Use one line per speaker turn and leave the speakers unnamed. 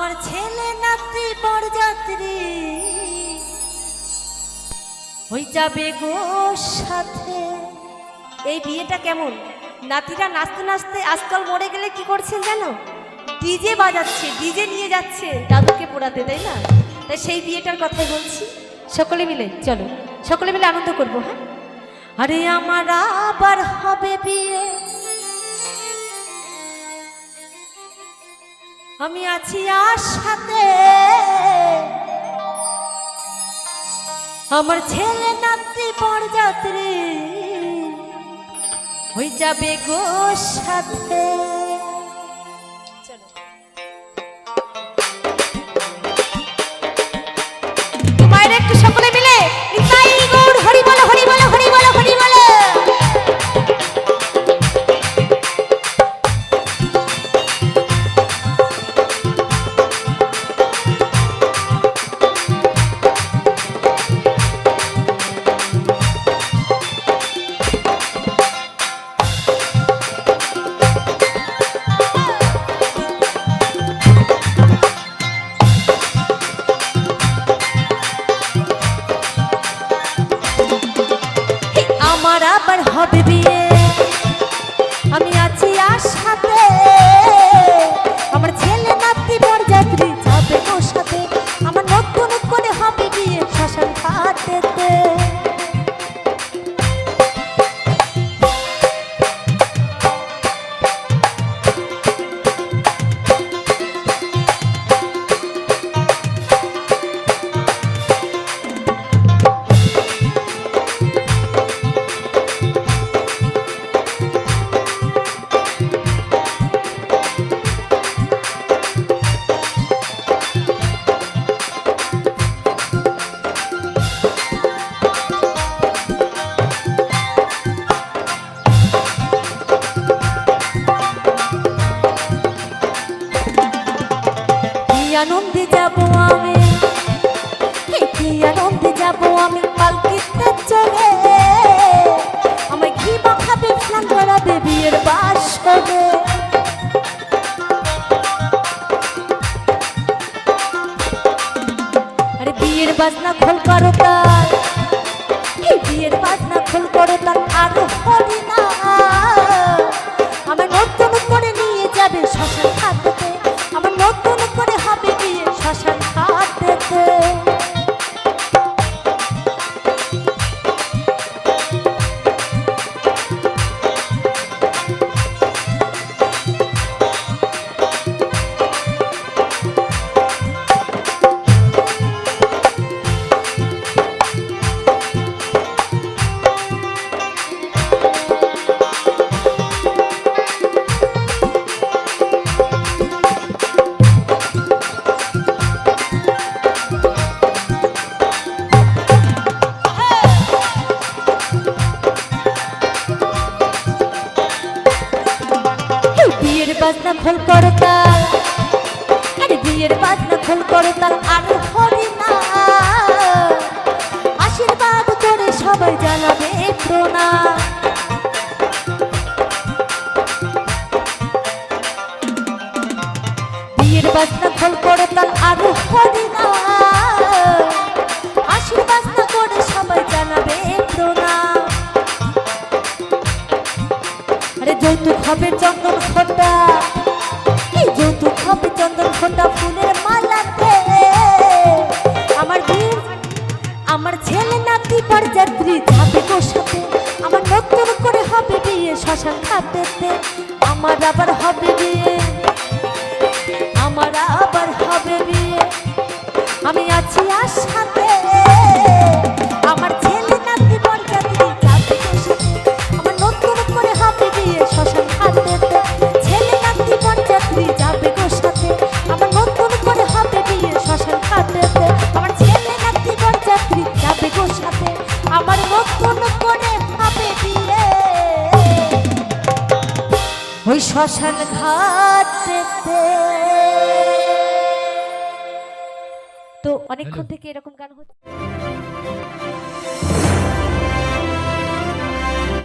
ছেলে নাতি বরযাত্রী। হই যাবে গো সাথে। এই বিয়েটা কেমন? নাতিরা নাচতে নাচতে আজকাল মরে গেলে কি করছেন জানো? ডিজে বাজাচ্ছে, ডিজে নিয়ে যাচ্ছে দাদুকে পোড়াতে, তাই না? তাই সেই বিয়েটার কথাই বলছি। সকলে মিলে, চলো, সকলে মিলে আনন্দ করব হ্যাঁ? আরে আমার আবার হবে বিয়ে। আমি আছি আশাতে আমার ছেলে নাতি বরযাত্রী হয়ে যাবে গো সাথে। আমার আবার হবে বিয়ে বিয়ের বাজনা খোল করো তার। বিয়ের বাজনা খোল করো তার। আর বাজনা খোল করো আরে বিয়ের বাজনা খোল করো তার আর হরি না। আশীর্বাদ করে সবাই জানাবে প্রণাম। বিয়ের বাজনা খোল করো আর হরি না। আশীর্বাদ করে হবে চন্দন ঘাটেতে আমার আবার হবে বিয়ে। আমার আবার হবে বিয়ে। আমি আছি আশাতে। আমার ছেলে নাতি বরযাত্রী যাবে আমার নতুন করে হবে বিয়ে শ্মশান ঘাটেতে। ছেলে নাতি বরযাত্রী যাবে গো সাথে আমার নতুন করে হবে বিয়ে শ্মশান ঘাটেতে। আমার ছেলে নাতি বরযাত্রী যাবে গো সাথে শ্মশান ঘাটেতে। তো অনেকক্ষণ থেকে এরকম গান হচ্ছে।